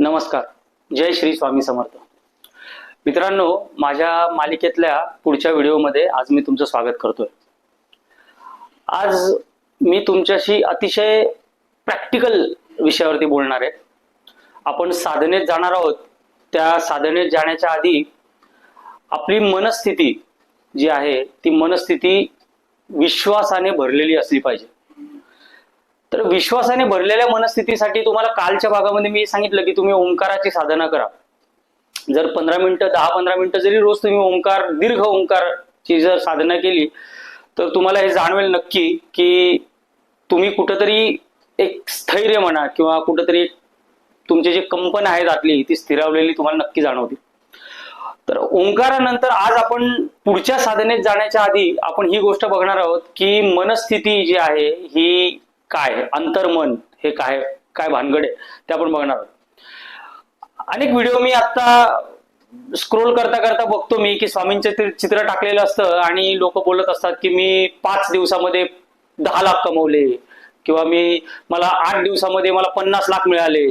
नमस्कार. जय श्री स्वामी समर्थ. मित्रांनो माझ्या मालिकेतल्या पुढच्या व्हिडिओमध्ये आज मी तुमचं स्वागत करतोय. आज मी तुमच्याशी अतिशय प्रॅक्टिकल विषयावरती बोलणार आहे. आपण साधनेत जाणार आहोत. त्या साधनेत जाण्याच्या आधी आपली मनस्थिती जी आहे ती मनस्थिती विश्वासाने भरलेली असली पाहिजे. तर विश्वासाने भरलेल्या मनस्थितीसाठी तुम्हाला कालच्या भागामध्ये मी सांगितलं की तुम्ही ओंकाराची साधना करा. जर पंधरा मिनिटं दहा पंधरा मिनिटं जरी रोज तुम्ही ओंकार दीर्घ ओंकारची जर साधना केली तर तुम्हाला हे जाणवेल नक्की की तुम्ही कुठंतरी एक स्थैर्य म्हणा किंवा कुठंतरी तुमचे जे कंपन आहेत आतली ती स्थिरावलेली तुम्हाला नक्की जाणवते. तर ओंकारानंतर आज आपण पुढच्या साधनेत जाण्याच्या आधी आपण ही गोष्ट बघणार आहोत की मनस्थिती जी आहे ही काय अंतर्मन हे काय काय भानगड आहे? ते आपण बघणार अनेक व्हिडिओ मी आता स्क्रोल करता करता बघतो मी की स्वामींचे चित्र टाकलेलं असतं आणि लोक बोलत असतात की मी पाच दिवसामध्ये दहा लाख कमवले. किंवा मी मला आठ दिवसामध्ये मला पन्नास लाख मिळाले.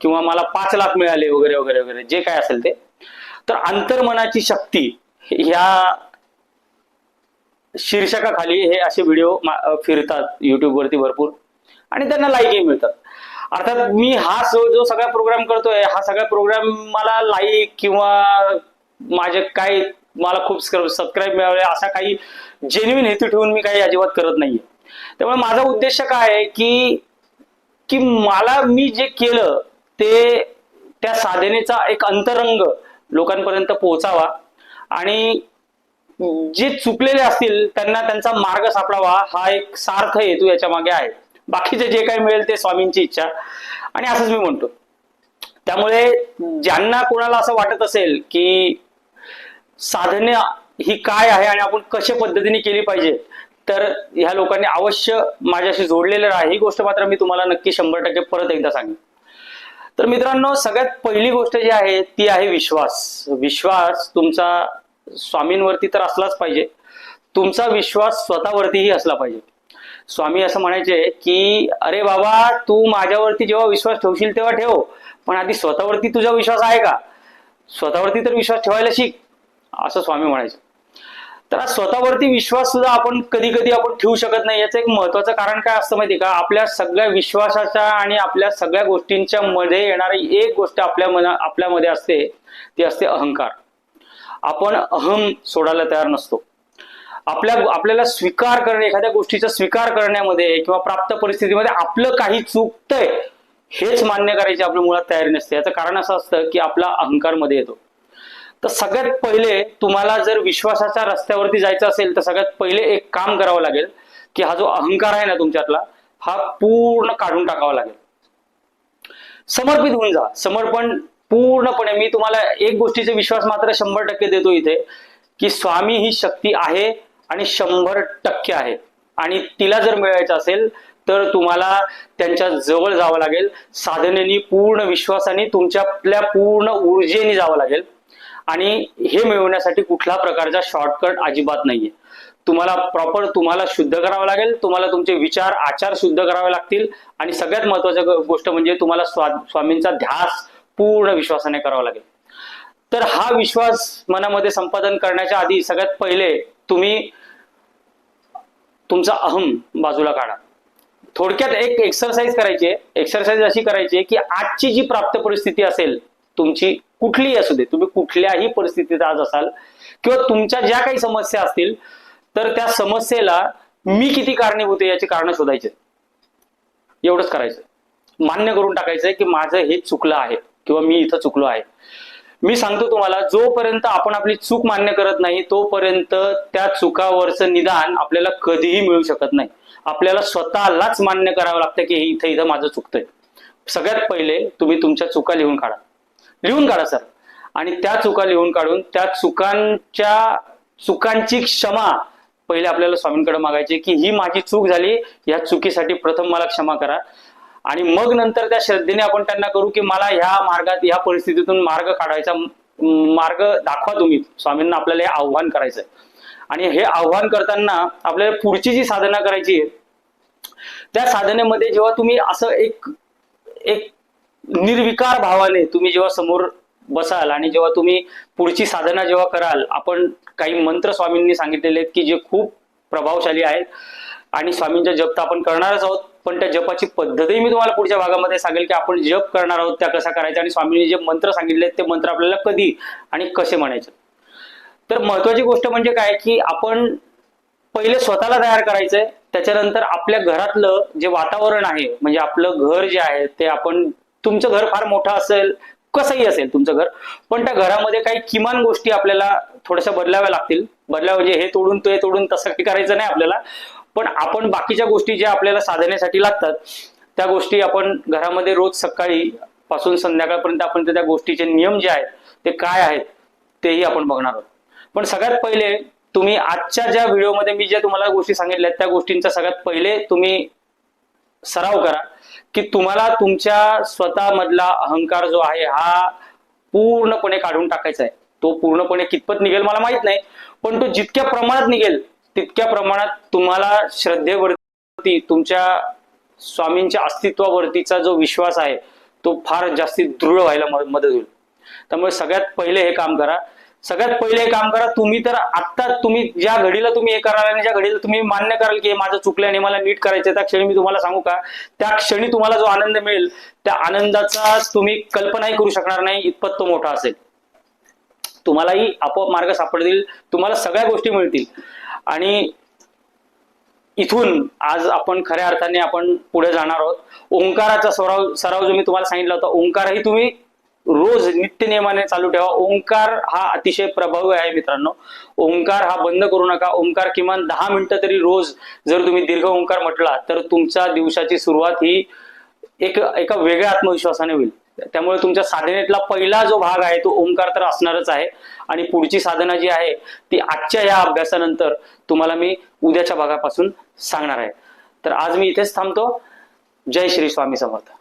किंवा मला पाच लाख मिळाले वगैरे वगैरे वगैरे. जे काय असेल ते. तर अंतर्मनाची शक्ती ह्या शीर्षकाखाली हे असे व्हिडिओ फिरतात युट्यूबवरती भरपूर. आणि त्यांना लाईकही मिळतात. अर्थात मी हा जो जो सगळा प्रोग्राम करतोय हा सगळा प्रोग्राम मला लाईक किंवा माझे काय मला खूप सबस्क्राईब मिळाले असा काही जेन्युन हेतू ठेवून मी काही अजिबात करत नाहीये. त्यामुळे माझा उद्देश काय आहे की की मला मी जे केलं ते त्या साधनेचा एक अंतरंग लोकांपर्यंत पोहोचावा आणि जे चुकलेले असतील त्यांना त्यांचा मार्ग सापडावा हा एक सार्थ हेतू याच्या मागे आहे. बाकीचे जे काही मिळेल ते स्वामींची इच्छा. आणि असंच मी म्हणतो. त्यामुळे ज्यांना कोणाला असं वाटत असेल की साधने ही काय आहे आणि आपण कशा पद्धतीने केली पाहिजे तर ह्या लोकांनी अवश्य माझ्याशी जोडलेलं राहा. ही गोष्ट मात्र मी तुम्हाला नक्की शंभर टक्के परत एकदा सांगेन. तर मित्रांनो सगळ्यात पहिली गोष्ट जी आहे ती आहे विश्वास. विश्वास तुमचा स्वामींवरती तर असलाच पाहिजे. तुमचा विश्वास स्वतःवरतीही असला पाहिजे. स्वामी असं म्हणायचे की अरे बाबा तू माझ्यावरती जेव्हा विश्वास ठेवशील तेव्हा ठेव पण आधी स्वतःवरती तुझा विश्वास आहे का? स्वतःवरती तर विश्वास ठेवायला शिक. असं स्वामी म्हणायचे. तर स्वतःवरती विश्वास सुद्धा आपण कधी कधी आपण ठेवू शकत नाही. याचं एक महत्वाचं कारण काय असतं माहिती का? आपल्या सगळ्या विश्वासाच्या आणि आपल्या सगळ्या गोष्टींच्या मध्ये येणारी एक गोष्ट आपल्या मना आपल्यामध्ये असते ती असते अहंकार. आपण अहम सोडायला तयार नसतो. आपल्या आपल्याला स्वीकार करणे एखाद्या गोष्टीचा स्वीकार करण्यामध्ये किंवा प्राप्त परिस्थितीमध्ये आपलं काही चुकतंय हेच मान्य करायची आपल्या मुळात तयारी नसते. याचं कारण असं असतं की आपला अहंकारमध्ये येतो. तर सगळ्यात पहिले तुम्हाला जर विश्वासाच्या रस्त्यावरती जायचं असेल तर सगळ्यात पहिले एक काम करावं लागेल की हा जो अहंकार आहे ना तुमच्यातला हा पूर्ण काढून टाकावा लागेल. समर्पित होऊन जा. समर्पण पूर्णपणे मी तुम्हाला एक गोष्टीचा विश्वास मात्र शंभर टक्के देतो इथे की स्वामी ही शक्ती आहे आणि शंभर टक्के आहे. आणि तिला जर मिळायचं असेल तर तुम्हाला त्यांच्या जवळ जावं लागेल. साधनेनी पूर्ण विश्वासाने तुमच्यातल्या पूर्ण ऊर्जेने जावं लागेल. आणि हे मिळवण्यासाठी कुठला प्रकारचा शॉर्टकट अजिबात नाहीये. तुम्हाला प्रॉपर तुम्हाला शुद्ध करावं लागेल तुम्हाला तुमचे विचार आचार शुद्ध करावे लागतील. आणि सगळ्यात महत्वाची गोष्ट म्हणजे तुम्हाला स्वा स्वामींचा ध्यास पूर्ण विश्वासाने करावा लागेल. तर हा विश्वास मनामध्ये संपादन करण्याच्या आधी सगळ्यात पहिले तुम्ही तुमचा अहम बाजूला काढा. थोडक्यात एक एक्सरसाइज करायची आहे. एक्सरसाइज अशी करायची आहे की आजची जी प्राप्त परिस्थिती असेल तुमची कुठलीही असू दे तुम्ही कुठल्याही परिस्थितीत आज असाल किंवा तुमच्या ज्या काही समस्या असतील तर त्या समस्येला मी किती कारणीभूत आहे याची कारण शोधायचे एवढंच करायचं. मान्य करून टाकायचंय की माझं हे चुकलं आहे किंवा मी इथं चुकलो आहे. मी सांगतो तुम्हाला जोपर्यंत आपण आपली चूक मान्य करत नाही तोपर्यंत त्या चुकावरचं निदान आपल्याला कधीही मिळू शकत नाही. आपल्याला स्वतःलाच मान्य करावं लागतं की इथं इथं माझं चुकतंय. सगळ्यात पहिले तुम्ही तुमच्या चुका लिहून काढा. लिहून काढा सर. आणि त्या चुका लिहून काढून त्या चुकांच्या चुकांची क्षमा पहिले आपल्याला स्वामींकडे मागायची की ही माझी चूक झाली या चुकीसाठी प्रथम मला क्षमा करा. आणि मग नंतर त्या श्रद्धेने आपण त्यांना करू की मला ह्या मार्गात ह्या परिस्थितीतून मार्ग काढायचा मार्ग दाखवा तुम्ही. स्वामींना आपल्याला हे आव्हान करायचंय. आणि हे आव्हान करताना आपल्याला पुढची जी साधना करायची आहे त्या साधनेमध्ये जेव्हा तुम्ही असं एक एक निर्विकार भावाने तुम्ही जेव्हा समोर बसाल आणि जेव्हा तुम्ही पुढची साधना जेव्हा कराल आपण काही मंत्र स्वामींनी सांगितलेले आहेत की जे खूप प्रभावशाली आहेत. आणि स्वामींच्या जप तर आपण करणारच आहोत. पण त्या जपाची पद्धतही मी तुम्हाला पुढच्या भागामध्ये सांगेल की आपण जप करणार आहोत त्या कसा करायचा आणि स्वामींनी जे मंत्र सांगितले ते मंत्र आपल्याला कधी आणि कसे म्हणायचे? तर महत्वाची गोष्ट म्हणजे काय की आपण पहिले स्वतःला तयार करायचंय त्याच्यानंतर आपल्या घरातलं जे वातावरण आहे म्हणजे आपलं घर जे आहे ते आपण तुमचं घर फार मोठं असेल कसंही असेल तुमचं घर पण त्या घरामध्ये काही किमान गोष्टी आपल्याला थोड्याशा बदलाव्या लागतील. बदलाव म्हणजे हे तोडून ते तोडून तसं काही करायचं नाही आपल्याला. पण आपण बाकीच्या गोष्टी ज्या आपल्याला साधण्यासाठी लागतात त्या गोष्टी आपण घरामध्ये रोज सकाळी पासून संध्याकाळपर्यंत आपण त्या गोष्टीचे नियम जे आहेत ते काय आहेत तेही आपण बघणार आहोत. पण सगळ्यात पहिले तुम्ही आजच्या ज्या व्हिडिओमध्ये मी ज्या तुम्हाला गोष्टी सांगितल्या त्या गोष्टींचा सगळ्यात पहिले तुम्ही सराव करा की तुम्हाला तुमच्या स्वतःमधला अहंकार जो आहे हा पूर्णपणे काढून टाकायचा आहे. तो पूर्णपणे कितपत निघेल मला माहीत नाही पण तो जितक्या प्रमाणात निघेल तितक्या प्रमाणात तुम्हाला श्रद्धेवरती तुमच्या स्वामींच्या अस्तित्वावरतीचा जो विश्वास आहे तो फार जास्ती दृढ व्हायला मदत होईल. त्यामुळे सगळ्यात पहिले हे काम करा. सगळ्यात पहिले हे काम करा तुम्ही तर आत्ता तुम्ही ज्या घडीला तुम्ही हे कराल आणि ज्या घडीला तुम्ही मान्य कराल की हे माझं चुकलं आणि मला नीट करायचं त्या क्षणी मी तुम्हाला सांगू का? त्या क्षणी तुम्हाला जो आनंद मिळेल त्या आनंदाचा तुम्ही कल्पनाही करू शकणार नाही इतपत तो मोठा असेल. तुम्हालाही आपोआप मार्ग सापडतील तुम्हाला सगळ्या गोष्टी मिळतील. आणि इथून आज आपण खऱ्या अर्थाने आपण पुढे जाणार आहोत. ओंकाराचा सराव सराव जो मी तुम्हाला सांगितला होता ओंकारही तुम्ही रोज नित्य नियमाने चालू ठेवा. ओंकार हा अतिशय प्रभावी आहे मित्रांनो. ओंकार हा बंद करू नका. ओंकार किमान दहा मिनिटं तरी रोज जर तुम्ही दीर्घ ओंकार म्हटला तर तुमच्या दिवसाची सुरुवात ही एक एका वेगळ्या आत्मविश्वासाने होईल. त्यामुळे तुमच्या साधनेतला पहिला जो भाग आहे तो ओंकार तर असणारच आहे. आणि पुढची साधना जी आहे ती आजच्या या अभ्यासानंतर तुम्हाला मी उद्याच्या भागापासून सांगणार आहे. तर आज मी इथेच थांबतो. जय श्री स्वामी समर्थ.